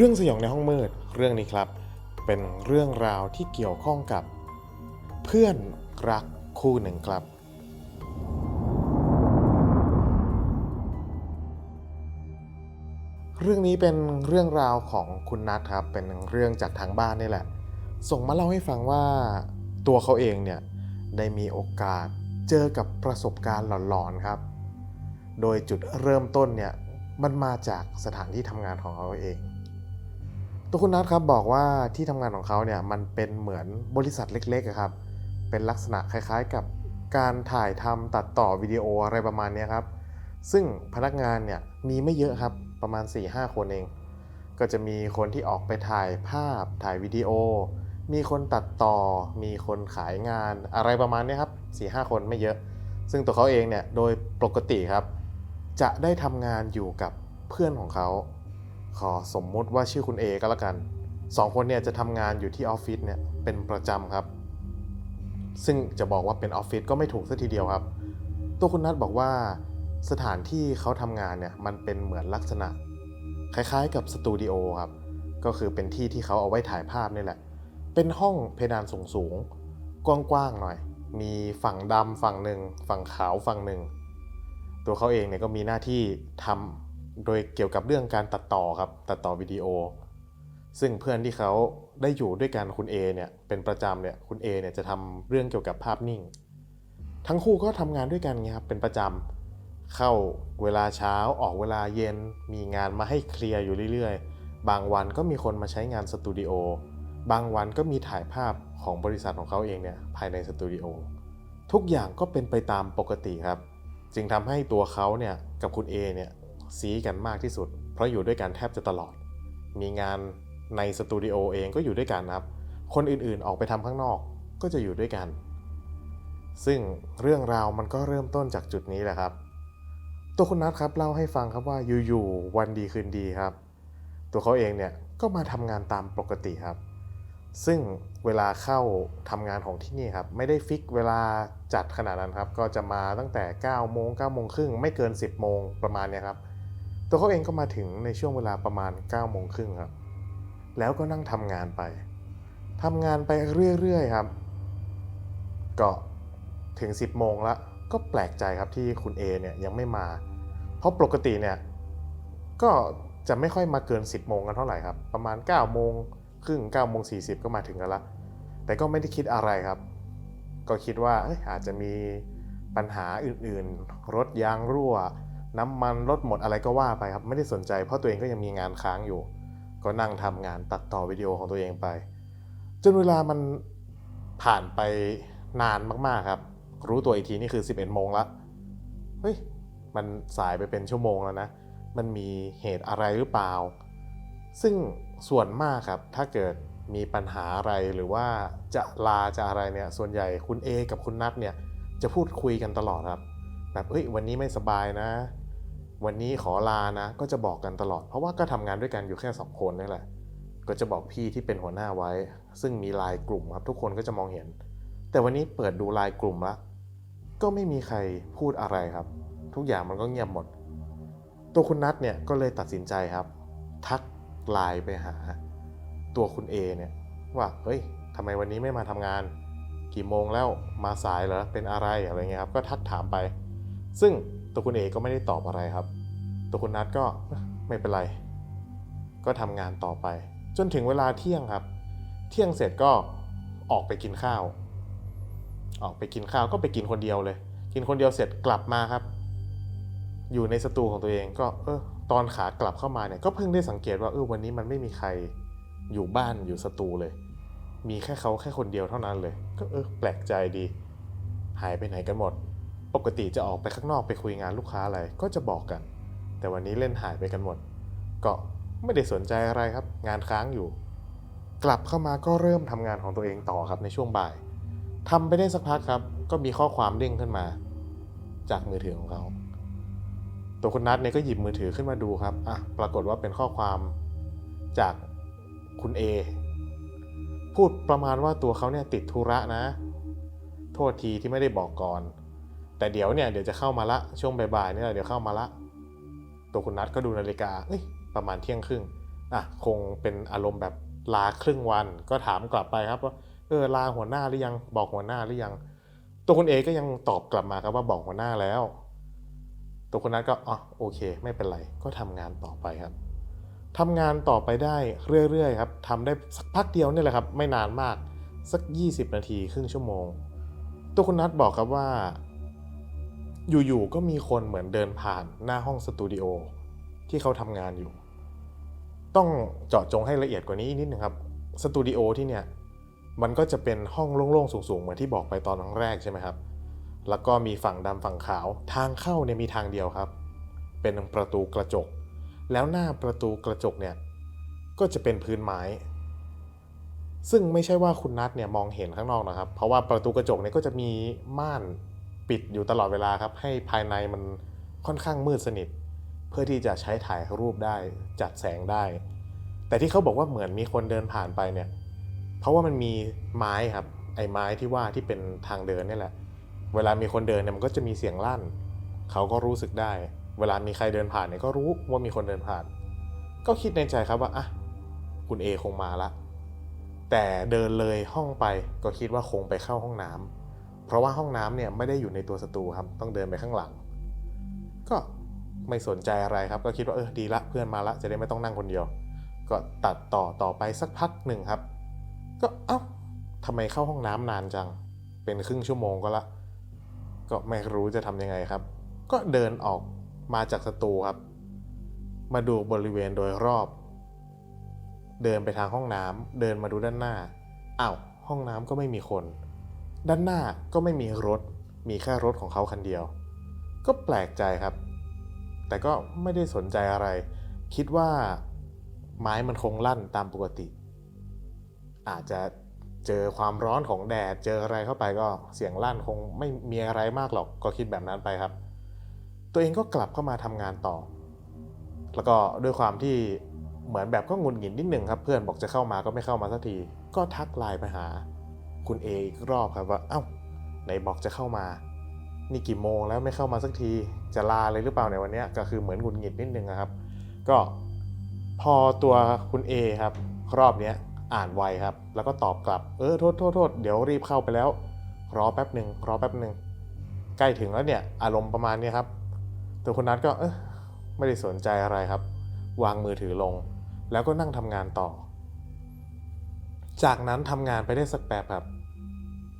เรื่องสยองในห้องมืด เรื่องนี้ครับ เป็นเรื่องราวที่เกี่ยวข้องกับ เพื่อนรักคู่หนึ่งครับ เรื่องนี้เป็นเรื่องราวของคุณนัทครับ เป็นเรื่องจากทางบ้านนี่แหละ ส่งมาเล่าให้ฟังว่าตัวเขาเองเนี่ยได้มีโอกาสเจอกับประสบการณ์หลอนๆครับ โดยจุดเริ่มต้นเนี่ยมันมาจากสถานที่ทำงานของเขาเอง ตัวคุณนัทครับบอกว่าที่ทำงานของเขาเนี่ยมันเป็นเหมือนบริษัทเล็กๆครับ เป็นลักษณะคล้ายๆกับการถ่ายทำตัดต่อวิดีโออะไรประมาณนี้ครับ ซึ่งพนักงานเนี่ยมีไม่เยอะครับประมาณ 4-5 คนเอง ก็จะมีคนที่ออกไปถ่ายภาพถ่ายวิดีโอ มีคนตัดต่อ มีคนขายงานอะไรประมาณนี้ครับ4-5 คนไม่เยอะ ซึ่งตัวเขาเองเนี่ยโดยปกติครับ จะได้ทำงานอยู่กับเพื่อนของเขา ขอสมมุติว่าชื่อคุณเอก็แล้วกันสองคนเนี่ยจะทำงานอยู่ที่ออฟฟิศเนี่ยเป็นประจำครับ ซึ่งจะบอกว่าเป็นออฟฟิศก็ไม่ถูกซะทีเดียวครับ ตัวคุณนัทบอกว่าสถานที่เขาทำงานเนี่ยมันเป็นเหมือนลักษณะ คล้ายๆกับสตูดิโอครับ ก็คือเป็นที่ที่เขาเอาไว้ถ่ายภาพนี่แหละ เป็นห้องเพดานสูงๆกว้างๆหน่อย มีฝั่งดำฝั่งหนึ่งฝั่งขาวฝั่งหนึ่ง ตัวเขาเองเนี่ยก็มีหน้าที่ทำ โดยเกี่ยวกับเรื่องการตัดต่อครับตัดต่อวิดีโอ ซึ่งเพื่อนที่เขาได้อยู่ด้วยกันคุณ A เนี่ยเป็นประจำเนี่ยคุณ A เนี่ยจะทำเรื่องเกี่ยวกับภาพนิ่ง ทั้งคู่ก็ทำงานด้วยกันไงครับเป็นประจำเข้าเวลาเช้าออกเวลาเย็นมีงานมาให้เคลียร์อยู่เรื่อยๆ บางวันก็มีคนมาใช้งานสตูดิโอบางวันก็มีถ่ายภาพของบริษัทของเขาเองเนี่ยภายในสตูดิโอทุกอย่างก็เป็นไปตามปกติครับ จึงทำให้ตัวเขาเนี่ยกับคุณ A เนี่ย ซีกันมากที่สุด เพราะอยู่ด้วยกันแทบจะตลอด มีงานในสตูดิโอเองก็อยู่ด้วยกันครับ คนอื่นๆออกไปทำข้างนอกก็จะอยู่ด้วยกัน ซึ่งเรื่องราวมันก็เริ่มต้นจากจุดนี้แหละครับ ตัวคุณนัทครับเล่าให้ฟังครับว่าอยู่ๆวันดีคืนดีครับ ตัวเขาเองเนี่ยก็มาทำงานตามปกติครับ ซึ่งเวลาเข้าทำงานของที่นี่ครับ ไม่ได้ฟิกเวลาจัดขนาดนั้นครับ ก็จะมาตั้งแต่9โมง9โมงครึ่งไม่เกิน 10โมงประมาณเนี้ยครับ ตัวเขาเองก็มาถึงในช่วงเวลาประมาณ9โมงครึ่งครับ แล้วก็นั่งทำงานไปทำงานไปเรื่อยๆครับ ก็ถึง 10โมงละก็แปลกใจครับที่คุณ A เนี่ยยังไม่มา เพราะปกติเนี่ยก็จะไม่ค่อยมาเกิน 10โมงกันเท่าไหร่ครับ ประมาณ9โมงครึ่ง9โมง40ก็มาถึงกันละแต่ก็ไม่ได้คิดอะไรครับ ก็คิดว่าเอ้ยอาจจะมีปัญหาอื่นๆ รถยางรั่ว น้ำมันรถหมดอะไรก็ว่าไปครับไม่ได้สนใจเพราะตัวเองก็ยังมีงานค้างอยู่ ก็นั่งทำงานตัดต่อวิดีโอของตัวเองไป จนเวลามันผ่านไปนานมากๆครับ รู้ตัวอีกทีนี่คือ 11โมงละเฮ้ยมันสายไปเป็นชั่วโมงแล้วนะ มันมีเหตุอะไรหรือเปล่า ซึ่งส่วนมากครับถ้าเกิดมีปัญหาอะไรหรือว่าจะลาจะอะไรเนี่ยส่วนใหญ่คุณ A กับคุณนัทเนี่ยจะพูดคุยกันตลอดครับ แบบเอ้ยวันนี้ไม่สบายนะ วันนี้ขอลานะ ก็จะบอกกันตลอด เพราะว่าก็ทำงานด้วยกันอยู่แค่สองคนนี่แหละ ก็จะบอกพี่ที่เป็นหัวหน้าไว้ ซึ่งมีไลน์กลุ่มครับทุกคนก็จะมองเห็น แต่วันนี้เปิดดูไลน์กลุ่มละก็ไม่มีใครพูดอะไรครับ ทุกอย่างมันก็เงียบหมด ตัวคุณนัทเนี่ยก็เลยตัดสินใจครับ ทักไลน์ไปหา ตัวคุณ A เนี่ยว่าเฮ้ยทำไมวันนี้ไม่มาทำงาน กี่โมงแล้วมาสายเหรอเป็นอะไรอะไรเงี้ยครับก็ทักถามไป ซึ่ง ตัวคุณ A ก็ไม่ได้ตอบอะไรครับ ตัวคุณนัทก็ไม่เป็นไร ก็ทำงานต่อไป จนถึงเวลาเที่ยงครับ เที่ยงเสร็จก็ออกไปกินข้าว ออกไปกินข้าวก็ไปกินคนเดียวเลย กินคนเดียวเสร็จกลับมาครับ อยู่ในสตูของตัวเองก็เออตอนขากลับเข้ามาเนี่ยก็เพิ่งได้สังเกตว่าเออวันนี้มันไม่มีใครอยู่บ้านอยู่สตูเลย มีแค่เขาแค่คนเดียวเท่านั้นเลย ก็เออแปลกใจดี หายไปไหนกันหมด ปกติจะออกไปข้างนอกไปคุยงานลูกค้าอะไรก็จะบอกกัน แต่วันนี้เล่นหายไปกันหมด ก็ไม่ได้สนใจอะไรครับ งานค้างอยู่ กลับเข้ามาก็เริ่มทำงานของตัวเองต่อครับในช่วงบ่ายทำไปได้สักพักครับ ก็มีข้อความเด้งขึ้นมา จากมือถือของเขา ตัวคุณนัทเนี่ยก็หยิบมือถือขึ้นมาดูครับอะปรากฏว่าเป็นข้อความจากคุณ A พูดประมาณว่าตัวเขาเนี่ยติดธุระนะ โทษทีที่ไม่ได้บอกก่อน แต่เดี๋ยวเนี่ยเดี๋ยวจะเข้ามาละช่วงบ่ายๆเนี่ยเดี๋ยวเข้ามาละ ตัวคุณนัทก็ดูนาฬิกาเอ้ยประมาณเที่ยงครึ่งอะคงเป็นอารมณ์แบบลาครึ่งวันก็ถามกลับไปครับว่าเออลาหัวหน้าหรือยังบอกหัวหน้าหรือยัง ตัวคุณเอก็ยังตอบกลับมาครับว่าบอกหัวหน้าแล้ว ตัวคุณนัทก็อ๋อโอเค ไม่เป็นไรก็ทำงานต่อไปครับทำงานต่อไปได้เรื่อยๆครับทำได้สักพักเดียวนี่แหละครับ ไม่นานมากสัก 20 นาทีครึ่งชั่วโมง ตัวคุณนัทบอกครับว่า อยู่ๆก็มีคนเหมือนเดินผ่านหน้าห้องสตูดิโอที่เขาทำงานอยู่ ต้องเจาะจงให้ละเอียดกว่านี้นิดนึงครับสตูดิโอที่เนี่ยมันก็จะเป็นห้องโล่งๆสูงๆ เหมือนที่บอกไปตอนครั้งแรกใช่ไหมครับ แล้วก็มีฝั่งดำฝั่งขาว ทางเข้าเนี่ยมีทางเดียวครับ เป็นประตูกระจก แล้วหน้าประตูกระจกเนี่ยก็จะเป็นพื้นไม้ ซึ่งไม่ใช่ว่าคุณนัทเนี่ยมองเห็นข้างนอกนะครับ เพราะว่าประตูกระจกเนี่ยก็จะมีม่าน ปิดอยู่ตลอดเวลาครับ ให้ภายในมันค่อนข้างมืดสนิท เพื่อที่จะใช้ถ่ายรูปได้จัดแสงได้ แต่ที่เขาบอกว่าเหมือนมีคนเดินผ่านไปเนี่ย เพราะว่ามันมีไม้ครับ ไอ้ไม้ที่ว่าที่เป็นทางเดินนี่แหละ เวลามีคนเดินเนี่ยมันก็จะมีเสียงลั่น เขาก็รู้สึกได้ เวลามีใครเดินผ่านเนี่ยก็รู้ว่ามีคนเดินผ่าน ก็คิดในใจครับว่าอะคุณเอคงมาละแต่เดินเลยห้องไปก็คิดว่าคงไปเข้าห้องน้ำ เพราะว่าห้องน้ำเนี่ยไม่ได้อยู่ในตัวสตูครับ ต้องเดินไปข้างหลัง ก็ไม่สนใจอะไรครับ ก็คิดว่าเออดีละเพื่อนมาละจะได้ไม่ต้องนั่งคนเดียว ก็ตัดต่อต่อไปสักพักหนึ่งครับ ก็เอ้าทำไมเข้าห้องน้ำนานจัง เป็นครึ่งชั่วโมงก็ละ ก็ไม่รู้จะทำยังไงครับ ก็เดินออกมาจากสตูครับ มาดูบริเวณโดยรอบ เดินไปทางห้องน้ำเดินมาดูด้านหน้าอ้าวห้องน้ำก็ไม่มีคน ด้านหน้าก็ไม่มีรถ มีแค่รถของเขาคันเดียว ก็แปลกใจครับ แต่ก็ไม่ได้สนใจอะไร คิดว่าไม้มันคงลั่นตามปกติ อาจจะเจอความร้อนของแดด เจออะไรเข้าไปก็เสียงลั่นคงไม่มีอะไรมากหรอก ก็คิดแบบนั้นไปครับ ตัวเองก็กลับเข้ามาทำงานต่อ แล้วก็ด้วยความที่เหมือนแบบก็งุนหงิดนิดหนึ่งครับ เพื่อนบอกจะเข้ามาก็ไม่เข้ามาสักที ก็ทักไลน์ไปหา คุณเออีกรอบครับว่าเอ้าไหนบอกจะเข้ามา นี่กี่โมงแล้วไม่เข้ามาสักทีจะลาเลยหรือเปล่าในวันนี้ก็คือเหมือนหงุนหงิดนิดนึงนะครับ ก็พอตัวคุณเอครับรอบนี้อ่านไวครับ แล้วก็ตอบกลับเออโทษโทษโทษเดี๋ยวรีบเข้าไปแล้วรอแป๊บหนึ่งรอแป๊บหนึ่งใกล้ถึงแล้วเนี่ยอารมณ์ประมาณนี้ครับตัวคุณนัทก็เออไม่ได้สนใจอะไรครับ วางมือถือลง แล้วก็นั่งทำงานต่อ จากนั้นทำงานไปได้สักแป๊บครับ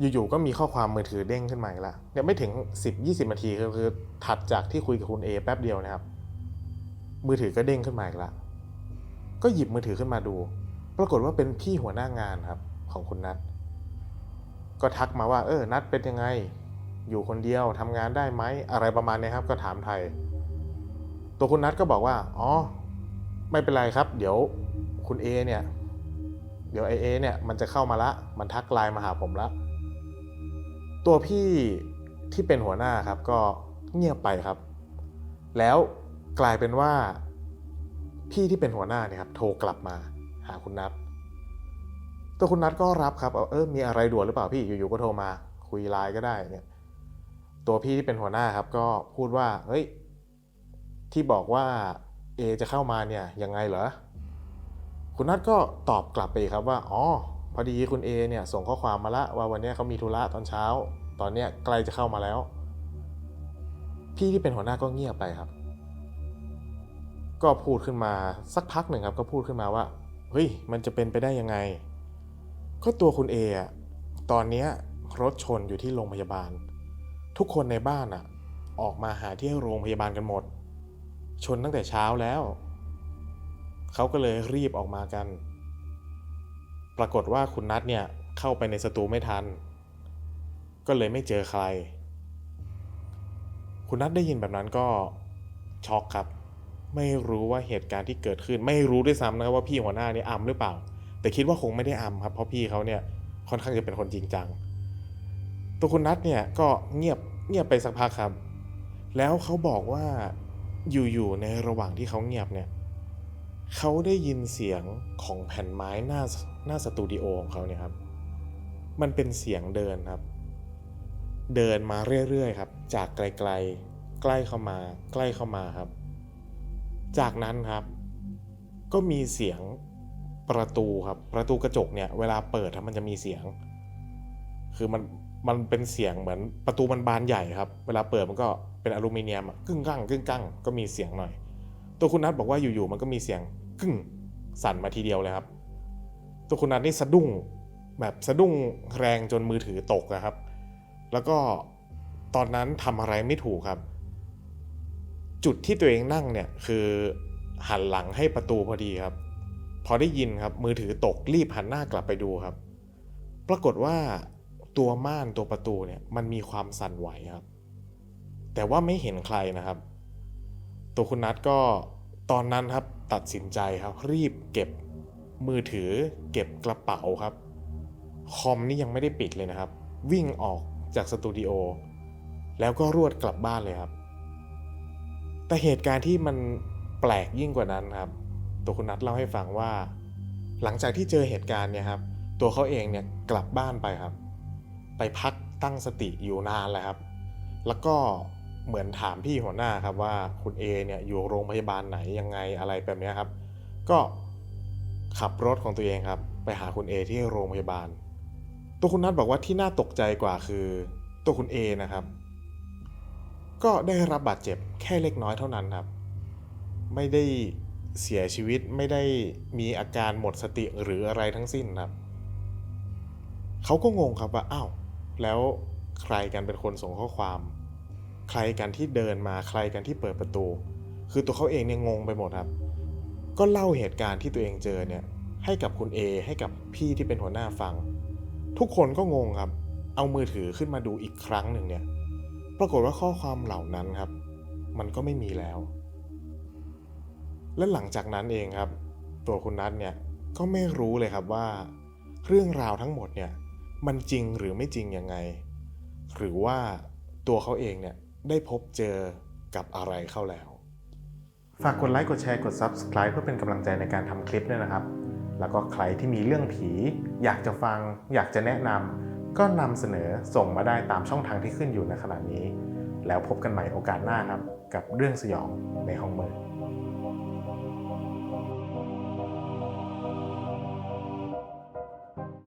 อยู่ๆก็มีข้อความมือถือเด้งขึ้นมาอีกแล้วเนี่ยไม่ถึง 10-20นาทีคือคือถัดจากที่คุยกับคุณเอแป๊บเดียวนะครับ มือถือก็เด้งขึ้นมาอีกแล้วก็หยิบมือถือขึ้นมาดู ปรากฏว่าเป็นพี่หัวหน้างานครับ ของคุณนัทก็ทักมาว่า เออ นัดเป็นยังไง อยู่คนเดียวทำงานได้ไหมอะไรประมาณนี้ครับ ก็ถามไทย ตัวคุณนัทก็บอกว่า อ๋อ ไม่เป็นไรครับ เดี๋ยวคุณเอเนี่ย เดี๋ยวไอเอเนี่ย มันจะเข้ามาละ มันทักไลน์มาหาผมละ ตัวพี่ที่เป็นหัวหน้าครับก็เงียบไปครับ แล้วกลายเป็นว่า พี่ที่เป็นหัวหน้าเนี่ยครับ โทรกลับมาหาคุณนัทตัวคุณนัทก็รับครับเออมีอะไรด่วนหรือเปล่าพี่อยู่ๆก็โทรมา คุยไลน์ก็ได้เนี่ย ตัวพี่ที่เป็นหัวหน้าครับ ก็พูดว่าเฮ้ยที่บอกว่าเอจะเข้ามาเนี่ยยังไงเหรอคุณนัทก็ตอบกลับไปครับว่า อ๋อ พอดีคุณเอเนี่ยส่งข้อความมาละว่าวันเนี้ยเขามีธุระตอนเช้า ตอนเนี้ยใกล้จะเข้ามาแล้ว พี่ที่เป็นหัวหน้าก็เงียบไปครับ ก็พูดขึ้นมาสักพักหนึ่งครับ ก็พูดขึ้นมาว่าเฮ้ยมันจะเป็นไปได้ยังไง ก็ตัวคุณเออะตอนเนี้ยรถชนอยู่ที่โรงพยาบาล ทุกคนในบ้านอะออกมาหาที่โรงพยาบาลกันหมด ชนตั้งแต่เช้าแล้วเขาก็เลยรีบออกมากัน ปรากฏว่าคุณนัทเนี่ยเข้าไปในสตูไม่ทัน ก็เลยไม่เจอใคร คุณนัทได้ยินแบบนั้นก็ช็อกครับ ไม่รู้ว่าเหตุการณ์ที่เกิดขึ้น ไม่รู้ด้วยซ้ำนะครับว่าพี่หัวหน้านี่อัมหรือเปล่า แต่คิดว่าคงไม่ได้อัมครับ เพราะพี่เขาเนี่ยค่อนข้างจะเป็นคนจริงจัง ตัวคุณนัทเนี่ยก็เงียบเงียบไปสักพักครับ แล้วเขาบอกว่าอยู่ๆในระหว่างที่เขาเงียบเนี่ยเขาได้ยินเสียงของแผ่นไม้หน้าหน้าสตูดิโอของเขาเนี่ยครับ มันเป็นเสียงเดินครับ เดินมาเรื่อยๆครับ จากไกลๆ ใกล้เข้ามา ใกล้เข้ามาครับ จากนั้นครับ ก็มีเสียงประตูครับ ประตูกระจกเนี่ย เวลาเปิดมันจะมีเสียง คือมันมันเป็นเสียงเหมือนประตูมันบานใหญ่ครับ เวลาเปิดมันก็เป็นอลูมิเนียมกึ้งกั้งกึ้งกั้งก็มีเสียงหน่อย ตัวคุณนัทบอกว่าอยู่ๆมันก็มีเสียงกึ้งสั่นมาทีเดียวเลยครับ ตัวคุณนัทนี่สะดุ้งแบบสะดุ้งแรงจนมือถือตกนะครับ แล้วก็ตอนนั้นทำอะไรไม่ถูกครับ จุดที่ตัวเองนั่งเนี่ยคือหันหลังให้ประตูพอดีครับ พอได้ยินครับมือถือตกรีบหันหน้ากลับไปดูครับ ปรากฏว่าตัวม่านตัวประตูเนี่ยมันมีความสั่นไหวครับ แต่ว่าไม่เห็นใครนะครับ ตัวคุณนัทก็ตอนนั้นครับตัดสินใจครับ รีบเก็บมือถือ เก็บกระเป๋าครับ คอมนี่ยังไม่ได้ปิดเลยนะครับ วิ่งออก จากสตูดิโอแล้วก็รวดกลับบ้านเลยครับ แต่เหตุการณ์ที่มันแปลกยิ่งกว่านั้นครับ ตัวคุณนัทเล่าให้ฟังว่า หลังจากที่เจอเหตุการณ์เนี่ยครับ ตัวเขาเองเนี่ยกลับบ้านไปครับ ไปพักตั้งสติอยู่นานเลยครับ แล้วก็เหมือนถามพี่หัวหน้าครับว่าคุณเอเนี่ยอยู่โรงพยาบาลไหนยังไงอะไรแบบนี้ครับ ก็ขับรถของตัวเองครับ ไปหาคุณเอที่โรงพยาบาล ตัวคุณนัทบอกว่าที่น่าตกใจกว่าคือ ตัวคุณเอนะครับ ก็ได้รับบาดเจ็บแค่เล็กน้อยเท่านั้นครับ ไม่ได้เสียชีวิตไม่ได้มีอาการหมดสติหรืออะไรทั้งสิ้นครับเขาก็งงครับว่าอ้าวแล้วใครกันเป็นคนส่งข้อความ ใครกันที่เดินมาใครกันที่เปิดประตู คือตัวเขาเองเนี่ยงงไปหมดครับ ก็เล่าเหตุการณ์ที่ตัวเองเจอเนี่ยให้กับคุณเอให้กับพี่ที่เป็นหัวหน้าฟัง ทุกคนก็งงครับ เอามือถือขึ้นมาดูอีกครั้งหนึ่งเนี่ย ปรากฏว่าข้อความเหล่านั้นครับ มันก็ไม่มีแล้ว และหลังจากนั้นเองครับ ตัวคุณนัทเนี่ยก็ไม่รู้เลยครับว่า เรื่องราวทั้งหมดเนี่ย มันจริงหรือไม่จริงยังไง หรือว่าตัวเขาเองเนี่ยได้พบเจอกับอะไรเข้าแล้ว ฝากกดไลค์กดแชร์กด Subscribe เพื่อเป็นกำลังใจในการทำคลิปด้วยนะครับ แล้วก็ใครที่มีเรื่องผี อยากจะฟัง อยากจะแนะนำก็นำเสนอส่งมาได้ตามช่องทางที่ขึ้นอยู่ในขณะนี้ แล้วพบกันใหม่โอกาสหน้าครับ กับเรื่องสยองในห้องมืด